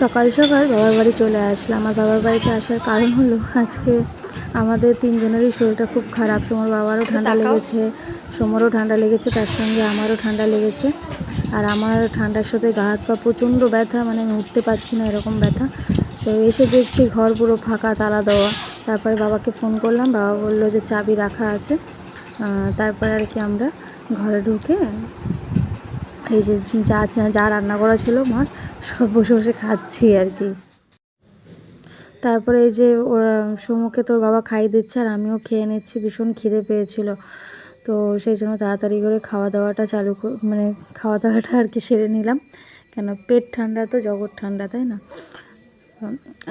সকাল সকাল বাবার বাড়ি চলে আসলাম। আর বাবার বাড়িতে আসার কারণ হলো আজকে আমাদের তিনজনেরই শরীরটা খুব খারাপ। সোমর বাবারও ঠান্ডা লেগেছে সোমরও ঠান্ডা লেগেছে তার সঙ্গে আমারও ঠান্ডা লেগেছে। আর আমার ঠান্ডার সাথে গা হাত পা প্রচণ্ড ব্যথা মানে আমি উঠতে পারছি না এরকম ব্যথা। তো এসে দেখছি ঘর পুরো ফাঁকা তালা দেওয়া। তারপরে বাবাকে ফোন করলাম বাবা বলল যে চাবি রাখা আছে। তারপরে আর কি আমরা ঘরে ঢুকে এই যে যা যা রান্না করা ছিল মার, সব বসে বসে খাচ্ছি আর কি। তারপরে এই যে ওরা সমুখে তোর বাবা খাইয়ে দিচ্ছে আর আমিও খেয়ে নিচ্ছি, ভীষণ খিদে পেয়েছিল। তো সেই জন্য তাড়াতাড়ি করে খাওয়া দাওয়াটা চালু মানে খাওয়া দাওয়াটা আর কি সেরে নিলাম। কেন পেট ঠান্ডা তো, জগৎ ঠান্ডা, তাই না?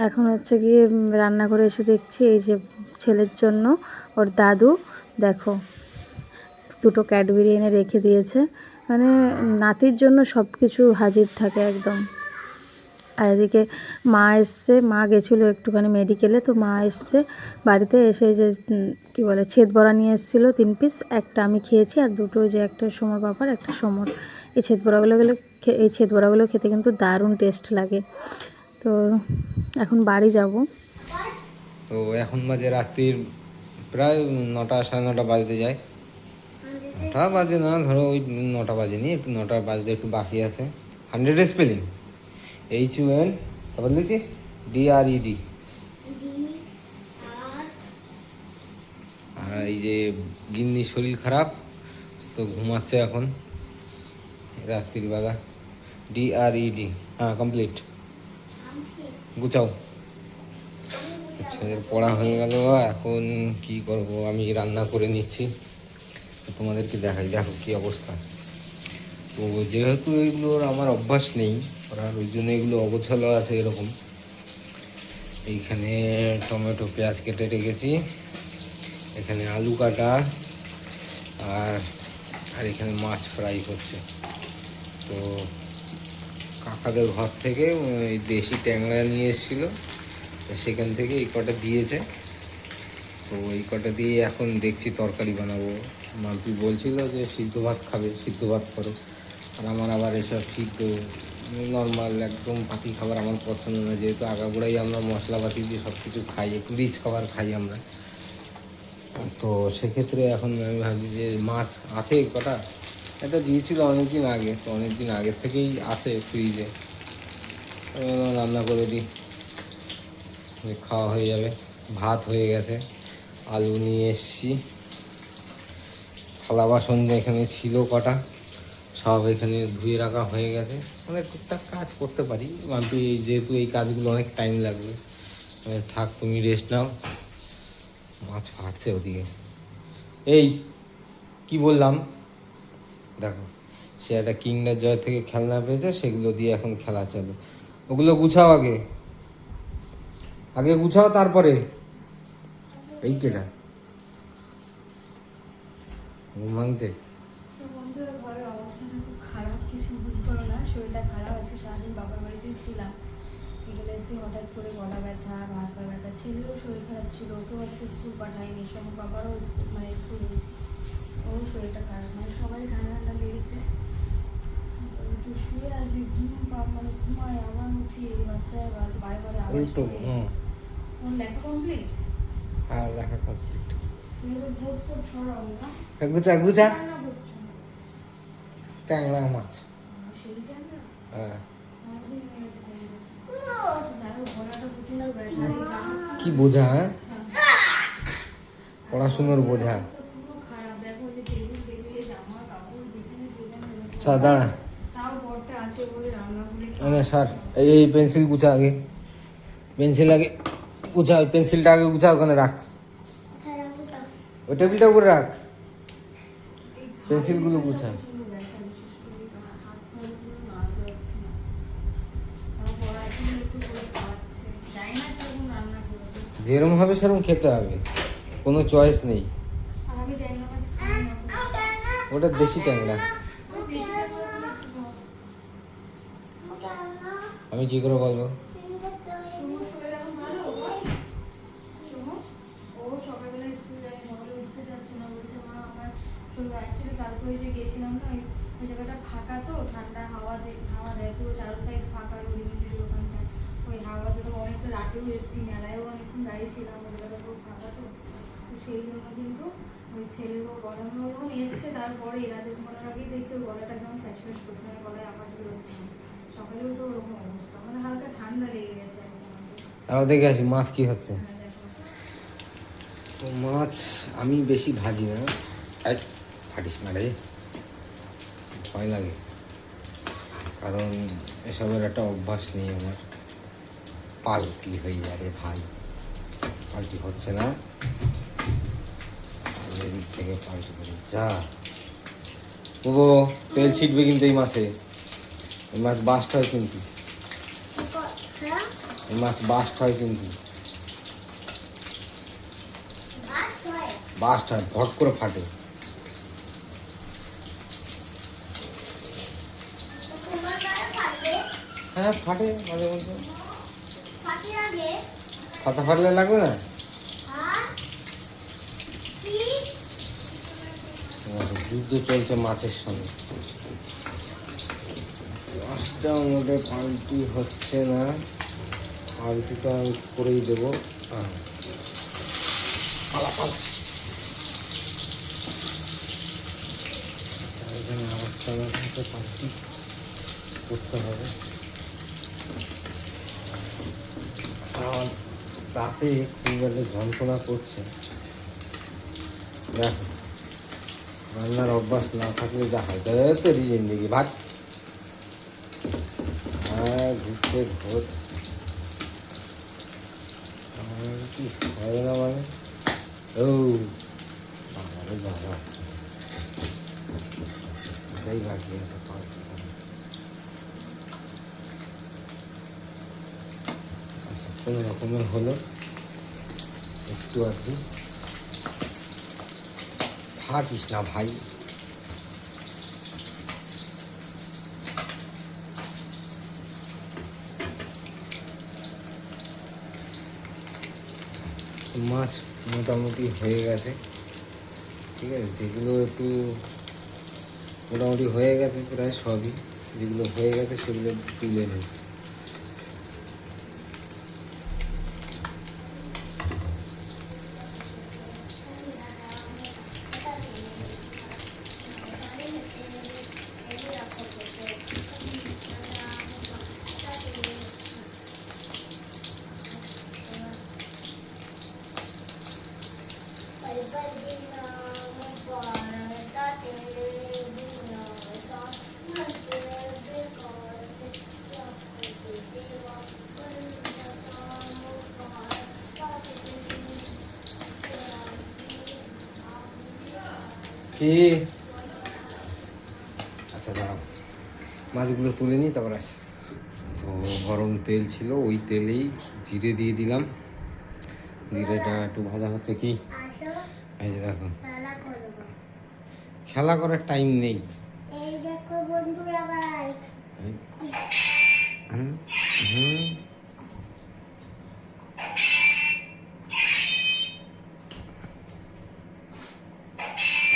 এখন হচ্ছে গিয়ে রান্না করে এসে দেখছি, এই যে ছেলের জন্য ওর দাদু, দেখো, দুটো ক্যাডবেরি এনে রেখে দিয়েছে। মানে নাতির জন্য সব কিছু হাজির থাকে একদম। আর এদিকে মা এসছে, মা গেছিল একটুখানি মেডিকেলে তো মা এসছে বাড়িতে এসে যে কি বলে, ছেদ বড়া নিয়ে এসেছিল তিন পিস একটা আমি খেয়েছি আর দুটো যে একটা সমর বাবার, একটা সমর। এই ছেদ বড়াগুলো এই ছেদ বড়াগুলো খেতে কিন্তু দারুণ টেস্ট লাগে। তো এখন বাড়ি যাব। তো এখন বাজে রাত্রির প্রায় নটা, সাড়ে নটা বাজতে যায়। নটা বাজে না ধরো ওই নটা বাজেনি একটু নটা বাজতে একটু বাকি আছে। Hundred spelling H U N তারপর লিখছিস? ডি আর ইডি আর এই যে গিন্নি শরীর খারাপ তো ঘুমাচ্ছে এখন। রাত্রির বেলা। ডি আর ইডি হ্যাঁ কমপ্লিট গুছাও। আচ্ছা পড়া হয়ে গেল এখন কি করব? আমি রান্না করে নিচ্ছি। তোমাদেরকে দেখাই, দেখো কি অবস্থা। তো যেহেতু এগুলোর আমার অভ্যাস নেই করার ওই জন্য এগুলো অগোছালো আছে এরকম। এইখানে টমেটো, পেঁয়াজ কেটে রেখেছি। এখানে আলু কাটা, আর আর এখানে মাছ ফ্রাই করছে তো কাকাদের ঘর থেকে দেশি ট্যাংরা নিয়ে এসেছিল সেখান থেকে এই কটা দিয়েছে। তো এই কটা দিয়ে এখন দেখছি তরকারি বানাবো। মাম্পি বলছিল যে সিদ্ধ ভাত খাবে, সিদ্ধ ভাত করো। আর আমার আবার এসব সিদ্ধ নর্মাল একদম পাতি খাবার আমার পছন্দ না। যেহেতু আগাগোড়াই আমরা মশলাপাতি দিয়ে সব কিছু খাই, একটু রিচ খাবার খাই আমরা। তো সেক্ষেত্রে এখন আমি ভাবছি যে মাছ আছে কটা? এটা দিয়েছিল অনেকদিন আগে, তো অনেকদিন আগের থেকেই আছে ফ্রিজে রান্না করে দিই। খাওয়া হয়ে যাবে, ভাত হয়ে গেছে। আলু নিয়ে এসছি। থালা বাসন এখানে ছিল কটা সব এখানে ধুয়ে রাখা হয়ে গেছে। মানে টুকটাক কাজ করতে পারি মাম্পি যেহেতু এই কাজগুলো অনেক টাইম লাগবে আমি, থাক তুমি রেস্ট নাও। মাছ ফাটছে ওদিকে। এই কি বললাম? দেখো সে একটা কিংডার জয় থেকে খেলনা পেয়েছে সেগুলো দিয়ে এখন খেলা চলে। ওগুলো গুছাও আগে। আগে গুছাও তারপরে। এই কেটা ঘুম ভাঙছে? তো বন্ধুরা ঘরের অবস্থাটা খুব খারাপ কিছু ভুল করো না শরীরটা খারাপ আছে সারাদিন বাবার বাড়িতেই ছিলাম। এখানে এসে হঠাৎ করে গলা ব্যথা হাত পা ব্যথা ছেলেরও শরীর খারাপ ছিল ওকেও আজকে স্কুল পাঠায়নি সব বাবারও স্কুল মানে স্কুল ওর শরীরটা খারাপ মানে সবাই ঠান্ডা ঠান্ডা লেগেছে। একটু শুয়ে আছি ঘুম পা মানে ঘুমায় আবার উঠি বাচ্চা আবার উল্টো লেখা কমপ্লিট হ্যাঁ লেখা কমপ্লিট গুছা রান্না ট্যাংরা মাছ। হ্যাঁ। কি বোঝা হ্যাঁ? পড়াশুনোর বোঝা। স্যার দাঁড়া। করে মানে স্যার এই এই পেন্সিল গুছা আগে। পেন্সিল আগে গুছা ওই পেন্সিলটা আগে গুছা ওখানে রাখ। ওই টেবিলটা উপরে রাখ। পেন্সিলগুলো গুছা যেরম হবে সেরকম খেতে হবে। কোনো চয়েস নেই। ওটা দেশি ট্যাংরা আমি কি করে বলব সুমুর শরীর এখন ভালো সুমু ও সকালবেলা স্কুল যায় সকালে উঠতে চাচ্ছে না বলছে মা আমার শরীর অ্যাকচুয়ালি কালকে ওই যে গেছিলাম না ওই ওই জায়গাটা ফাঁকা তো ঠান্ডা হাওয়া দে হাওয়া দেয় পুরো চারো সাইড ফাঁকা ওই ওখানটায় এসেছি মেলায়ও অনেকক্ষণ দাঁড়িয়ে ছিলাম ওই জায়গাটা খুব ফাঁকা তো। তো সেই জন্য কিন্তু ওই ছেলেরও গলানো যখন এসছে তারপরে রাতে ঘুমানোর আগেই দেখছি ওর গলাটা কেমন ফ্যাস ফ্যাস করছে মানে গলায় আওয়াজ বেরোচ্ছে। সকালেও তো ওরকম অবস্থা মানে হালকা ঠান্ডা লেগে গেছে একদম তারপর দেখে আসি মাছ কি হচ্ছে? হ্যাঁ, তো মাছ আমি বেশি ভাজি না। ফাটিস না রে। ভয় লাগে। কারণ এসবের একটা অভ্যাস নেই আমার। পাল্টি হয়ে যাবে ভাই। পাল্টি হচ্ছে না। এদিক থেকে পাল্টি করি। যা। ও তেল ছিটবে কিন্তু এই মাছে। এই মাছ বাস্ট হয় কিন্তু। এই মাছ বাস্ট হয় কিন্তু। বাস্ট হয় ভট করে ফাটে। হ্যাঁ ফাটে মাঝে মধ্যে। ফাটা ফাটলে লাগবে না? যুদ্ধ চলছে মাছের সঙ্গে। মাছটা মোটে পাল্টি হচ্ছে না। পাল্টিটা আমি করেই দেবো। হ্যাঁ পালা পালা। এখানে আমার পাল্টি করতে হবে। আর তাতে খুব একটা যন্ত্রণা করছে। দেখো, রান্নার অভ্যাস না থাকলে যা হয়। তো জিন্দিগি ভাত হ্যাঁ ঘুরতে ঘোর। আমার কি হবে না মানে? ও বাবা। রে বাবা এটাই পাল্টি করা। আচ্ছা কোনো রকমের হলো। একটু আর কি ফাটিস না ভাই। মাছ মোটামুটি হয়ে গেছে। ঠিক আছে, যেগুলো একটু মোটামুটি হয়ে গেছে প্রায় সবই। যেগুলো হয়ে গেছে সেগুলো তুলে নেই কি? আচ্ছা দাঁড়াও। মাছগুলো তুলে নিই তারপর আসি। তো গরম তেল ছিল ওই তেলেই জিরে দিয়ে দিলাম। জিরেটা একটু ভাজা হচ্ছে কি? এই যে দেখো। খেলা করার টাইম নেই। এই দেখো বন্ধুরা হুম, হুম।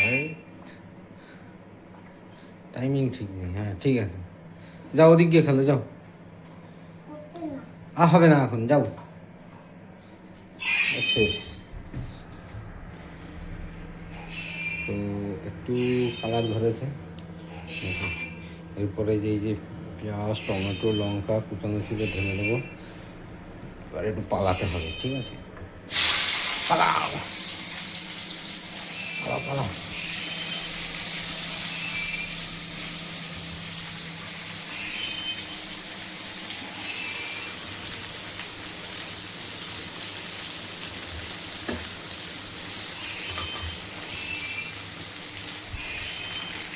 এই। টাইমিং ঠিক নেই হ্যাঁ ঠিক আছে। যাও ওদিক গিয়ে খেলো, যাও। আর হবে না এখন, যাও। শেষ। তো একটু কালার ধরেছে। এরপরে যে যে পেঁয়াজ, টমেটো, লঙ্কা কুচানো ছিল, ঢেলে দেবো। এবার একটু পালাতে হবে, ঠিক আছে? পালাও। পালাও পালাও।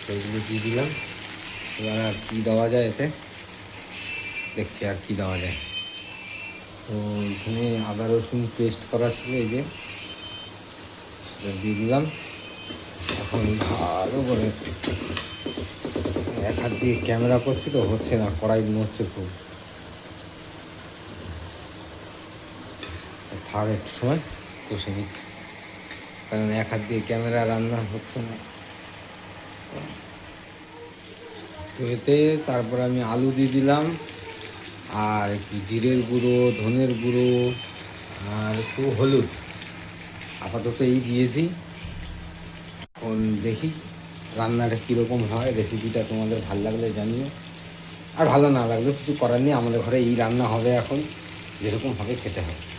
সেইগুলো দিয়ে দিলাম। এবার আর কী দেওয়া যায় এতে? দেখছি আর কি দেওয়া যায়। তো এখানে আদা রসুন পেস্ট করা ছিল এই যে। সেটা দিয়ে দিলাম। এখন ভালো করে এক হাত দিয়ে ক্যামেরা করছি তো, হচ্ছে না, কড়াই হচ্ছে খুব। একটু সময়, কষে নিক। কারণ এক হাত দিয়ে ক্যামেরা রান্না হচ্ছে না। তো এতে তারপর আমি আলু দিয়ে দিলাম, আর একটু জিরের গুঁড়ো, ধনের গুঁড়ো, আর একটু হলুদ। আপাতত এই দিয়েছি। এখন দেখি রান্নাটা কীরকম হয় রেসিপিটা তোমাদের ভালো লাগলে জানিও। আর ভালো না লাগলেও কিছু করার নেই, আমাদের ঘরে এই রান্না হবে এখন, যেরকম হবে খেতে হবে।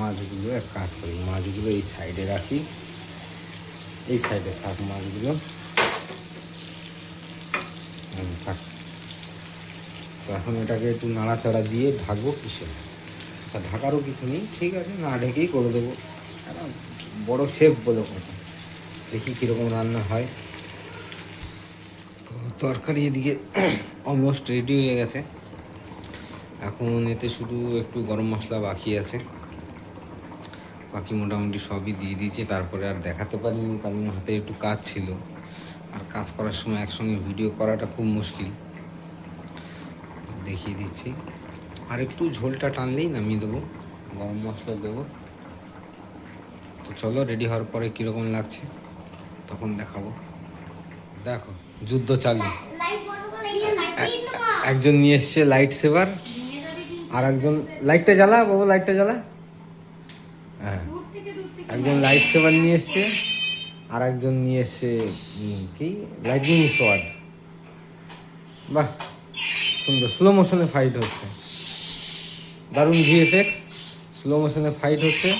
মাছগুলো এক কাজ করি, মাছগুলো এই সাইডে রাখি। এই সাইডে থাক মাছগুলো। থাক। তো এখন এটাকে একটু নাড়াচাড়া দিয়ে ঢাকবো কিসে আচ্ছা ঢাকারও কিছু নেই, ঠিক আছে, না ঢেকেই করে দেবো। বড় শেফ বলে কথা। দেখি কীরকম রান্না হয়। তো তরকারি এদিকে অলমোস্ট রেডি হয়ে গেছে। এখন এতে শুধু একটু গরম মশলা বাকি আছে। বাকি মোটামুটি সবই দিয়ে দিয়েছি, তারপরে আর দেখাতে পারিনি কারণ হাতে একটু কাজ ছিল। আর কাজ করার সময় একসঙ্গে ভিডিও করাটা খুব মুশকিল। দেখিয়ে দিচ্ছি। আর একটু ঝোলটা টানলেই নামিয়ে দেবো, গরম মশলা দেবো। তো চলো রেডি হওয়ার পরে কীরকম লাগছে, তখন দেখাবো। দেখো, যুদ্ধ চালু। একজন নিয়ে এসছে লাইট সেভার আর একজন লাইটটা জ্বালা, বাবু লাইটটা জ্বালা? হ্যাঁ। একজন লাইট সেভার নিয়ে এসছে আর একজন নিয়ে এসছে কি? লাইটনিং সোয়ার্ড বাহ সুন্দর। স্লো মোশনে ফাইট হচ্ছে। দারুণ ভিএফএক্স স্লো মোশনে ফাইট হচ্ছে।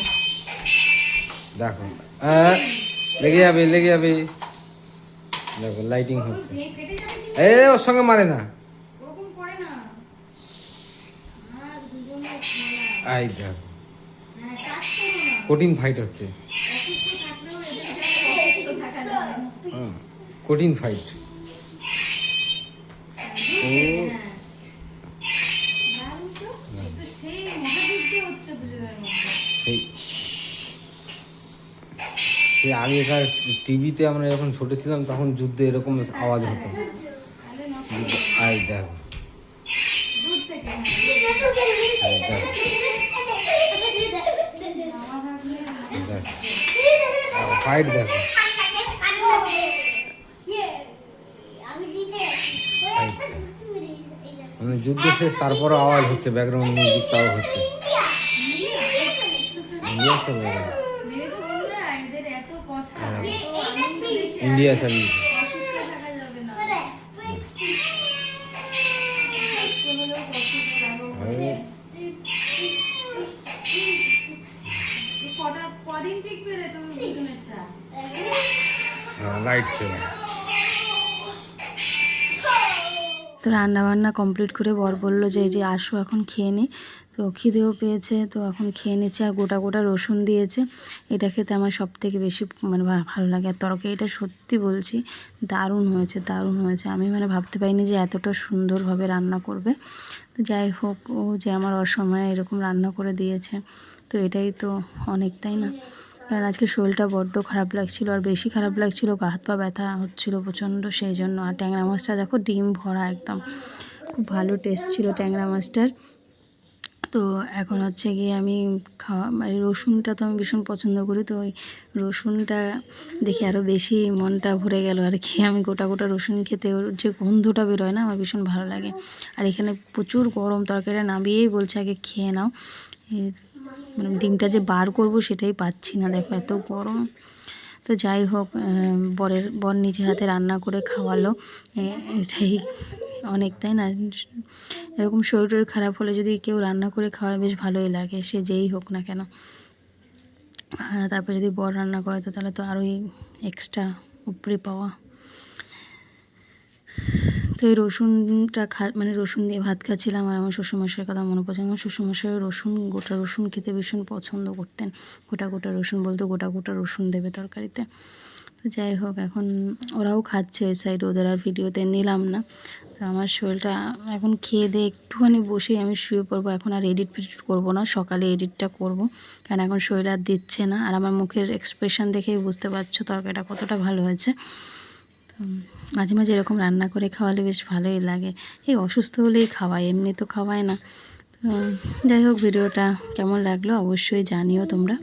দেখো। আহ, লেগে যাবে লেগে যাবে। দেখো লাইটিং হচ্ছে। এ ওর সঙ্গে মারে না। আই দেখো। হ্যাঁ কঠিন ফাইট হচ্ছে। হুম, কঠিন ফাইট ও সেই আগেকার টিভিতে আমরা যখন ছোট ছিলাম তখন যুদ্ধে এরকম আওয়াজ হতো। আই দেখো দূর থেকে হ্যাঁ। আই দেখো মামা থাকলে ফাইট দেখো। মানে যুদ্ধ শেষ তারপরে আওয়াজ হচ্ছে ব্যাকগ্রাউন্ড মিউজিক তাও হচ্ছে। ইন্ডিয়া চালিয়েছে দেখো লাইট সেভার তো রান্না বান্না কমপ্লিট করে বর বলল যে, এই যে আসো, এখন খেয়ে নি। তো খিদেও পেয়েছে, তো এখন খেয়ে নিচ্ছে আর গোটা গোটা রসুন দিয়েছে। এটা খেতে আমার সব থেকে বেশি মানে ভালো লাগে। আর তরকারিটা সত্যি বলছি, দারুণ হয়েছে দারুণ হয়েছে। আমি মানে ভাবতে পারিনি যে এতটা সুন্দরভাবে রান্না করবে। তো যাই হোক, ও যে আমার অসময়ে এরকম রান্না করে দিয়েছে, তো এটাই তো অনেক, তাই না? কারণ আজকে শরীরটা বড্ড খারাপ লাগছিল আর বেশি খারাপ লাগছিল, গা হাত পা ব্যথা হচ্ছিল প্রচণ্ড সেই জন্য আর ট্যাংরা মাছটা দেখো ডিম ভরা একদম। খুব ভালো টেস্ট ছিল ট্যাংরা মাছটার। তো এখন হচ্ছে গিয়ে আমি খাওয়া মানে রসুনটা তো আমি ভীষণ পছন্দ করি, তো ওই রসুনটা দেখে আরও বেশি মনটা ভরে গেল আর কি। আমি গোটা গোটা রসুন খেতে ওর যে গন্ধটা বেরোয় না, আমার ভীষণ ভালো লাগে। আর এখানে প্রচুর গরম তরকারিটা নামিয়েই বলছে, আগে খেয়ে নাও। মানে ডিমটা যে বার করব সেটাই পাচ্ছি না। দেখো এত গরম। তো যাই হোক বরের, বর নিজে হাতে রান্না করে খাওয়ালো। এটাই অনেক, তাই না? এরকম শরীর টরীর খারাপ হলে যদি কেউ রান্না করে খাওয়ায়, বেশ ভালোই লাগে, সে যেই হোক না কেন। তারপরে যদি বর রান্না করে, তো তাহলে তো আরোই এক্সট্রা উপরে পাওয়া। তো এই রসুনটা খা মানে রসুন দিয়ে ভাত খাচ্ছিলাম আর আমার শ্বশুরমশাইয়ের কথা মনে পড়ছে। আমার শ্বশুরমশাই রসুন, গোটা রসুন খেতে ভীষণ পছন্দ করতেন। গোটা গোটা রসুন বলতো গোটা গোটা রসুন দেবে তরকারিতে। তো যাই হোক, এখন ওরাও খাচ্ছে ওই সাইড ওদের আর ভিডিওতে নিলাম না। তো আমার শরীরটা এখন খেয়ে দিয়ে একটুখানি বসেই আমি শুয়ে পড়ব। এখন আর এডিট ফেডিট করব না, সকালে এডিটটা করব। কারণ এখন শরীর আর দিচ্ছে না। আর আমার মুখের এক্সপ্রেশন দেখেই বুঝতে পারছ তরকারিটা কতটা ভালো হয়েছে। মাঝে মাঝে এরকম রান্না করে খাওয়ালে বেশ ভালোই লাগে। এই অসুস্থ হলেই খাওয়ায়, এমনি তো খাওয়ায় না। যাই হোক, ভিডিওটা কেমন লাগল অবশ্যই জানিও তোমরা।